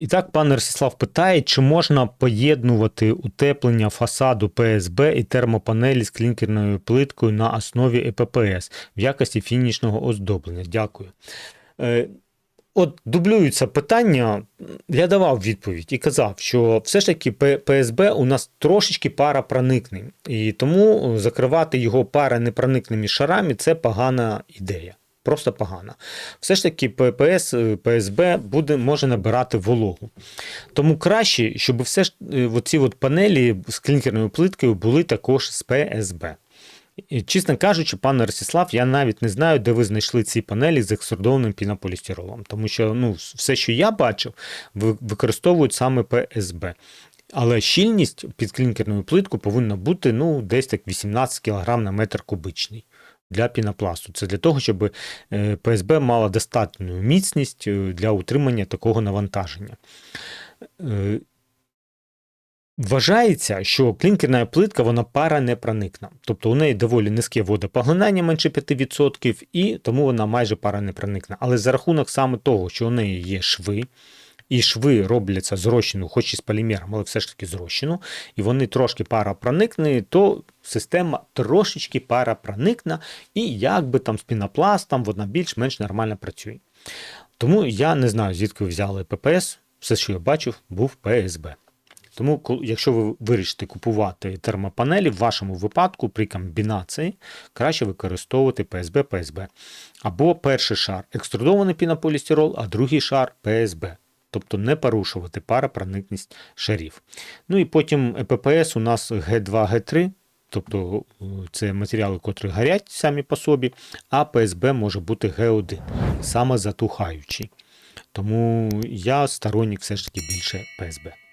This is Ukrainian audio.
І так, пан Ростислав питає, чи можна поєднувати утеплення фасаду ПСБ і термопанелі з клінкерною плиткою на основі ЕППС в якості фінішного оздоблення. Дякую. Е, От дублюються питання. Я давав відповідь і казав, що все ж таки ПСБ у нас трошечки парапроникний, і тому закривати його паранепроникними шарами це погана ідея. Просто погана. Все ж таки, ППС, е, ПСБ буде, може набирати вологу. Тому краще, щоб все ж е, оці от панелі з клінкерною плиткою були також з ПСБ. І, Чесно кажучи, пане Ростислав, я навіть не знаю, де ви знайшли ці панелі з екструдованим пінополістиролом, тому що ну, все, що я бачив, використовують саме ПСБ. Але щільність під клінкерною плиткою повинна бути ну, десь так 18 кг на метр кубичний для пінопласту. Це для того, щоб е, ПСБ мала достатню міцність е, для утримання такого навантаження. Е, Вважається, що клінкерна плитка вона паранепроникна. Тобто у неї доволі низьке водопоглинання менше 5%, і тому вона майже паранепроникна. Але за рахунок саме того, що у неї є шви, і шви робляться з хоч і з полімером, але все ж таки з і вони трошки парапроникні, то система трошечки парапроникна, і якби там з пінопластом вона більш-менш нормально працює. Тому я не знаю, звідки ви взяли ППС. Все, що я бачив, був ПСБ. Тому, якщо ви вирішите купувати термопанелі, в вашому випадку при комбінації краще використовувати ПСБ ПСБ. Або перший шар екструдований пінополістирол, а другий шар ПСБ. Тобто не порушувати парапроникність шарів. Ну і потім ЕППС у нас Г2, Г3, тобто е, це матеріали, котрі горять самі по собі, а ПСБ може бути Г1, саме затухаючий. Тому я сторонник все ж таки більше ПСБ.